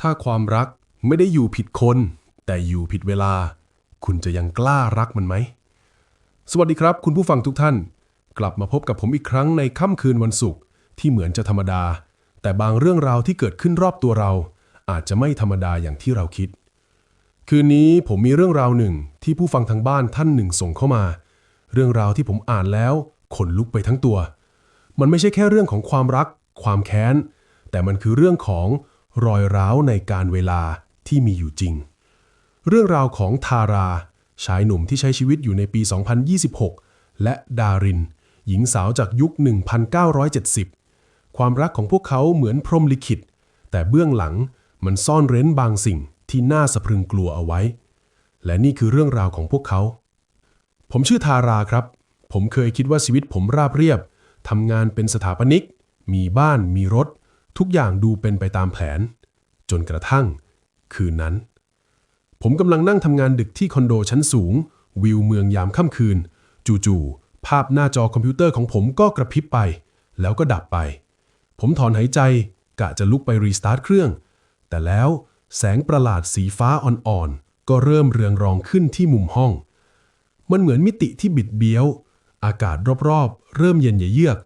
ถ้าความรักไม่ได้อยู่ผิดคน แต่อยู่ผิดเวลา คุณจะยังกล้ารักมันไหม สวัสดีครับ คุณผู้ฟังทุกท่าน กลับมาพบกับผมอีกครั้งในค่ำคืนวันศุกร์ที่เหมือนจะธรรมดา แต่บางเรื่องราวที่เกิดขึ้นรอบตัวเรา อาจจะไม่ธรรมดาอย่างที่เราคิด คืนนี้ผมมีเรื่องราวหนึ่งที่ผู้ฟังทางบ้านท่านหนึ่งส่งเข้ามา เรื่องราวที่ผมอ่านแล้วขนลุกไปทั้งตัว มันไม่ใช่แค่เรื่องของความรัก ความแค้น แต่มันคือเรื่องของ รอยร้าวในการเวลาที่มีอยู่จริง เรื่องราวของทารา ชายหนุ่มที่ใช้ชีวิตอยู่ในปี 2026 และดาริน หญิงสาวจากยุค 1970 ความรักของพวกเขาเหมือนพรมลิขิต แต่เบื้องหลังมันซ่อนเร้นบางสิ่งที่น่าสะพรึงกลัวเอาไว้ และนี่คือเรื่องราวของพวกเขา ผมชื่อทาราครับ ผมเคยคิดว่าชีวิตผมราบเรียบทำงานเป็นสถาปนิก มีบ้านมีรถ ทุกอย่างดูเป็นไปตามแผน จนกระทั่ง คืนนั้น ผมกำลังนั่งทำงานดึกที่คอนโดชั้นสูง วิวเมืองยามค่ำคืน จู่ๆภาพหน้าจอคอมพิวเตอร์ของผมก็กระพริบไป แล้วก็ดับไป ผมถอนหายใจกะจะลุกไปรีสตาร์ทเครื่อง แต่แล้วแสงประหลาดสีฟ้าอ่อนๆ ก็เริ่มเรืองรองขึ้นที่มุมห้อง มันเหมือนมิติที่บิดเบี้ยว อากาศรอบๆ เริ่มเย็นเยือก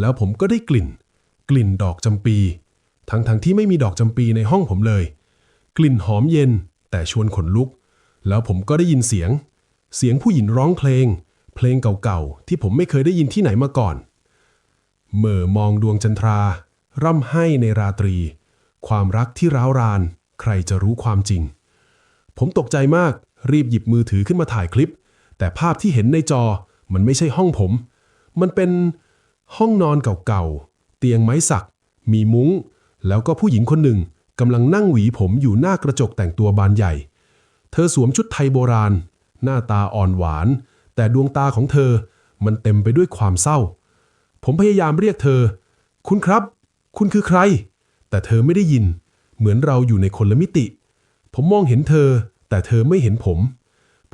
แล้วผมก็ได้กลิ่น กลิ่นดอกจำปี ทั้งๆทที่ไม่มีดอกจำปีในห้องผมเลย กลิ่นหอมเย็นแต่ชวนขนลุก แล้วผมก็ได้ยินเสียง เสียงผู้หญิงร้องเพลง เพลงเก่าๆ ที่ผมไม่เคยได้ยินที่ไหนมาก่อนเหม่อมองดวงจันทรา ร่ำไห้ในราตรี ความรักที่ร้าวราน ใครจะรู้ความจริง ผมตกใจมากรีบหยิบมือถือขึ้นมาถ่ายคลิป แต่ภาพที่เห็นในจอมันไม่ใช่ห้องผม มันเป็นห้องนอนเก่าๆ เตียงไม้สัก มีมุ้ง แล้วก็ผู้หญิงคนหนึ่งกำลังนั่งหวีผมอยู่หน้ากระจกแต่งตัวบานใหญ่ เธอสวมชุดไทยโบราณ หน้าตาอ่อนหวาน แต่ดวงตาของเธอมันเต็มไปด้วยความเศร้า ผมพยายามเรียกเธอ คุณครับ คุณคือใคร แต่เธอไม่ได้ยิน เหมือนเราอยู่ในคนละมิติ ผมมองเห็นเธอ แต่เธอไม่เห็นผม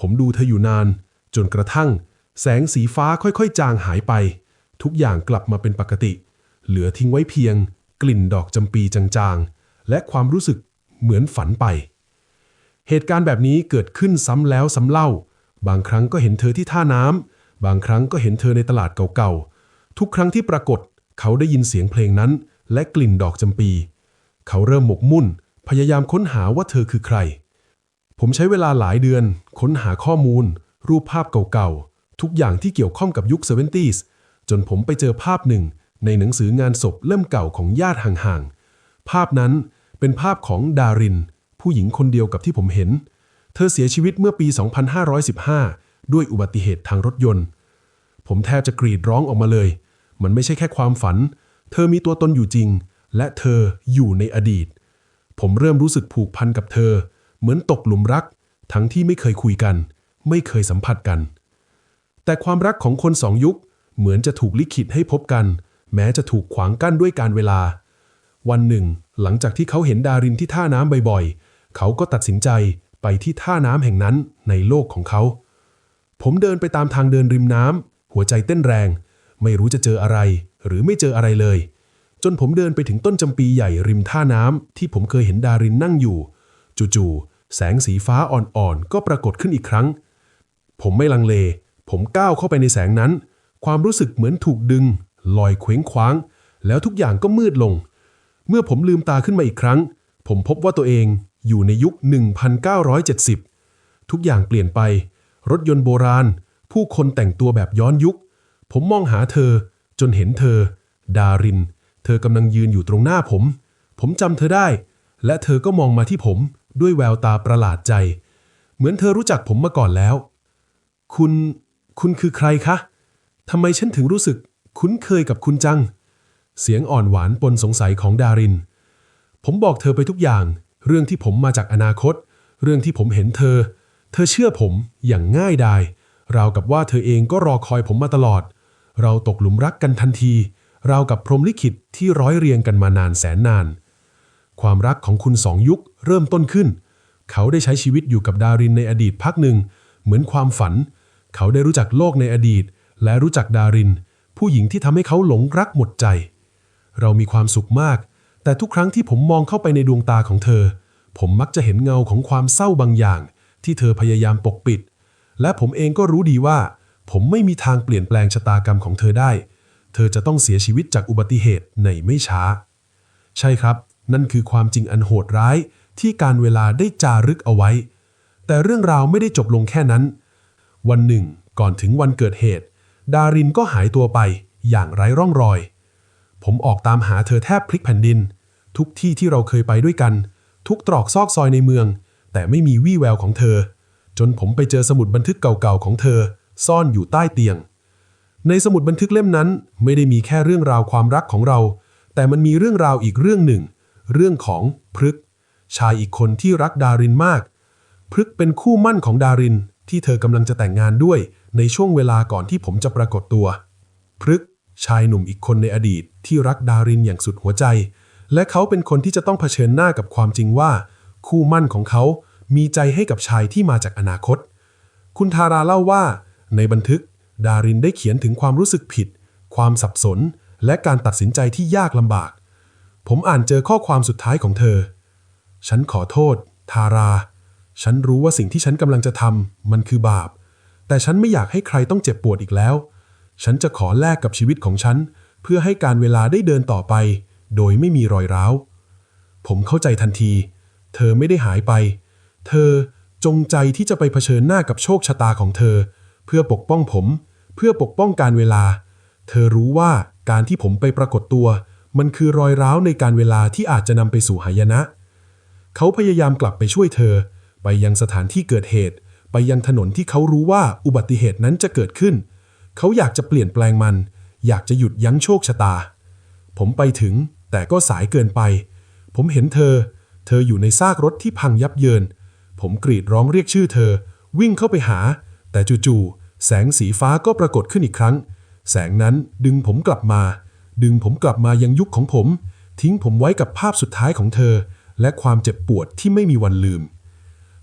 ผมดูเธออยู่นาน จนกระทั่ง แสงสีฟ้าค่อยๆ จางหายไป ทุกอย่างกลับมาเป็นปกติ เหลือทิ้งไว้เพียง กลิ่นดอกจำปีจางๆ และความรู้สึกเหมือนฝันไป เหตุการณ์แบบนี้เกิดขึ้นซ้ำแล้วซ้ำเล่า บางครั้งก็เห็นเธอที่ท่าน้ำบางครั้งก็เห็นเธอในตลาดเก่าๆ ทุกครั้งที่ปรากฏ เขาได้ยินเสียงเพลงนั้น และกลิ่นดอกจำปี เขาเริ่มหมกมุ่น พยายามค้นหาว่าเธอคือใคร ผมใช้เวลาหลายเดือน ค้นหาข้อมูล รูปภาพเก่าๆ ทุกอย่างที่เกี่ยวข้องกับยุค 70s จนผมไปเจอภาพหนึ่ง ในหนังสืองานศพเล่มเก่าของญาติห่างๆ ภาพนั้นเป็นภาพของดาริน ผู้หญิงคนเดียวกับที่ผมเห็น เธอเสียชีวิตเมื่อปี 2515 ด้วยอุบัติเหตุทางรถยนต์ ผมแทบจะกรีดร้องออกมาเลย มันไม่ใช่แค่ความฝัน เธอมีตัวตนอยู่จริง และเธออยู่ในอดีต ผมเริ่มรู้สึกผูกพันกับเธอ เหมือนตกหลุมรัก ทั้งที่ไม่เคยคุยกัน ไม่เคยสัมผัสกัน แต่ความรักของคนสองยุคเหมือนจะถูกลิขิตให้พบกัน แม้จะถูกขวางกั้นด้วยการเวลา วันหนึ่ง หลังจากที่เขาเห็นดารินที่ท่าน้ำบ่อยๆ เขาก็ตัดสินใจไปที่ท่าน้ำแห่งนั้นในโลกของเขา ผมเดินไปตามทางเดินริมน้ำหัวใจเต้นแรง ไม่รู้จะเจออะไร หรือไม่เจออะไรเลย จนผมเดินไปถึงต้นจำปีใหญ่ริมท่าน้ำที่ผมเคยเห็นดารินนั่งอยู่ จู่ๆแสงสีฟ้าอ่อนๆก็ปรากฏขึ้นอีกครั้ง ผมไม่ลังเล ผมก้าวเข้าไปในแสงนั้น ความรู้สึกเหมือนถูกดึง ลอยเคว้งคว้าง แล้วทุกอย่างก็มืดลง เมื่อผมลืมตาขึ้นมาอีกครั้ง ผมพบว่าตัวเองอยู่ในยุค 1970 ทุกอย่างเปลี่ยนไป รถยนต์โบราณ ผู้คนแต่งตัวแบบย้อนยุค ผมมองหาเธอ จนเห็นเธอ ดาริน เธอกำลังยืนอยู่ตรงหน้าผม ผมจำเธอได้ และเธอก็มองมาที่ผมด้วยแววตาประหลาดใจ เหมือนเธอรู้จักผมมาก่อนแล้ว คุณ คุณคือใครคะทำไมฉันถึงรู้สึก คุ้นเคยกับคุณจัง เสียงอ่อนหวานปนสงสัยของดาริน ผมบอกเธอไปทุกอย่าง เรื่องที่ผมมาจากอนาคต เรื่องที่ผมเห็นเธอ เธอเชื่อผมอย่างง่ายดายราวกับว่าเธอเองก็รอคอยผมมาตลอด เราตกหลุมรักกันทันที ราวกับพรหมลิขิตที่ร้อยเรียงกันมานานแสนนาน ความรักของคุณสองยุคเริ่มต้นขึ้น เขาได้ใช้ชีวิตอยู่กับดารินในอดีตพักหนึ่ง เหมือนความฝัน เขาได้รู้จักโลกในอดีต และรู้จักดาริน ผู้หญิงที่ทำให้เขาหลงรักหมดใจ เรามีความสุขมาก แต่ทุกครั้งที่ผมมองเข้าไปในดวงตาของเธอ ผมมักจะเห็นเงาของความเศร้าบางอย่าง ที่เธอพยายามปกปิด และผมเองก็รู้ดีว่า ผมไม่มีทางเปลี่ยนแปลงชะตากรรมของเธอได้ เธอจะต้องเสียชีวิตจากอุบัติเหตุในไม่ช้า ใช่ครับ นั่นคือความจริงอันโหดร้าย ที่การเวลาได้จารึกเอาไว้ แต่เรื่องราวไม่ได้จบลงแค่นั้น วันหนึ่ง ก่อนถึงวันเกิดเหตุ ดารินก็หายตัวไปอย่างไร้ร่องรอย ผมออกตามหาเธอแทบพลิกแผ่นดิน ทุกที่ที่เราเคยไปด้วยกัน ทุกตรอกซอกซอยในเมือง แต่ไม่มีวี่แววของเธอ จนผมไปเจอสมุดบันทึกเก่าๆของเธอ ซ่อนอยู่ใต้เตียง ในสมุดบันทึกเล่มนั้นไม่ได้มีแค่เรื่องราวความรักของเรา แต่มันมีเรื่องราวอีกเรื่องหนึ่ง เรื่องของพฤกชายอีกคนที่รักดารินมาก พฤกเป็นคู่มั่นของดารินที่เธอกำลังจะแต่งงานด้วย ในช่วงเวลาก่อนที่ผมจะปรากฏตัวพฤกชายหนุ่มอีกคนในอดีตที่รักดารินอย่างสุดหัวใจ และเขาเป็นคนที่จะต้องเผชิญหน้ากับความจริงว่า คู่มั่นของเขามีใจให้กับชายที่มาจากอนาคต คุณทาราเล่าว่า ในบันทึก ดารินได้เขียนถึงความรู้สึกผิด ความสับสน และการตัดสินใจที่ยากลำบาก ผมอ่านเจอข้อความสุดท้ายของเธอ ฉันขอโทษ ทารา ฉันรู้ว่าสิ่งที่ฉันกำลังจะทำมันคือบาป แต่ฉันไม่อยากให้ใครต้องเจ็บปวดอีกแล้ว ฉันจะขอแลกกับชีวิตของฉัน เพื่อให้การเวลาได้เดินต่อไป โดยไม่มีรอยร้าว ผมเข้าใจทันที เธอไม่ได้หายไป เธอจงใจที่จะไปเผชิญหน้ากับโชคชะตาของเธอ เพื่อปกป้องผม เพื่อปกป้องการเวลา เธอรู้ว่าการที่ผมไปปรากฏตัว มันคือรอยร้าวในการเวลาที่อาจจะนำไปสู่หายนะ เขาพยายามกลับไปช่วยเธอ ไปยังสถานที่เกิดเหตุ ไปยังถนนที่เขารู้ว่าอุบัติเหตุนั้นจะเกิดขึ้น เขาอยากจะเปลี่ยนแปลงมัน อยากจะหยุดยั้งโชคชะตา ผมไปถึง แต่ก็สายเกินไป ผมเห็นเธอ เธออยู่ในซากรถที่พังยับเยิน ผมกรีดร้องเรียกชื่อเธอ วิ่งเข้าไปหา แต่จู่ๆแสงสีฟ้าก็ปรากฏขึ้นอีกครั้ง แสงนั้นดึงผมกลับมา ดึงผมกลับมายังยุคของผม ทิ้งผมไว้กับภาพสุดท้ายของเธอ และความเจ็บปวดที่ไม่มีวันลืม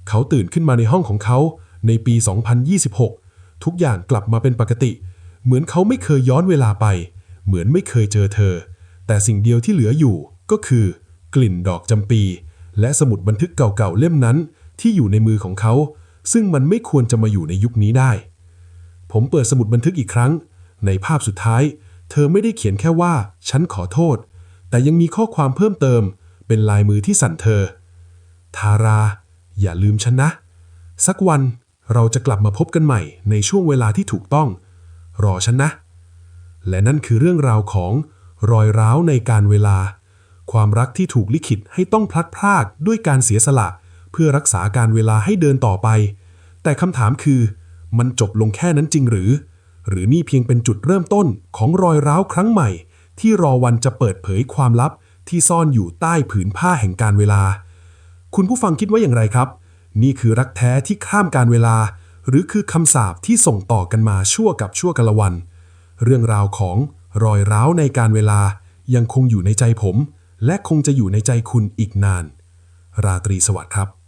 เขาตื่นขึ้นมาในห้องของเขา ในปี 2026 ทุกอย่างกลับมาเป็นปกติ เหมือนเขาไม่เคยย้อนเวลาไป เหมือนไม่เคยเจอเธอ แต่สิ่งเดียวที่เหลืออยู่ก็คือกลิ่นดอกจำปี และสมุดบันทึกเก่าๆเล่มนั้น ที่อยู่ในมือของเขา ซึ่งมันไม่ควรจะมาอยู่ในยุคนี้ได้ ผมเปิดสมุดบันทึกอีกครั้ง ในภาพสุดท้าย เธอไม่ได้เขียนแค่ว่า ฉันขอโทษ แต่ยังมีข้อความเพิ่มเติม เป็นลายมือที่สั่นเธอ ทารา อย่าลืมฉันนะ สักวัน เราจะกลับมาพบกันใหม่ในช่วงเวลาที่ถูกต้อง รอฉันนะ และนั่นคือเรื่องราวของรอยร้าวในการเวลา ความรักที่ถูกลิขิตให้ต้องพลัดพรากด้วยการเสียสละ เพื่อรักษาการเวลาให้เดินต่อไป แต่คำถามคือ มันจบลงแค่นั้นจริงหรือ หรือนี่เพียงเป็นจุดเริ่มต้นของรอยร้าวครั้งใหม่ ที่รอวันจะเปิดเผยความลับที่ซ่อนอยู่ใต้ผืนผ้าแห่งการเวลา คุณผู้ฟังคิดว่าอย่างไรครับ นี่คือรักแท้ที่ข้ามการเวลา หรือคือคำสาปที่ส่งต่อกันมาชั่วกับชั่วกะละวัน เรื่องราวของรอยร้าวในการเวลายังคงอยู่ในใจผม และคงจะอยู่ในใจคุณอีกนาน ราตรีสวัสดิ์ครับ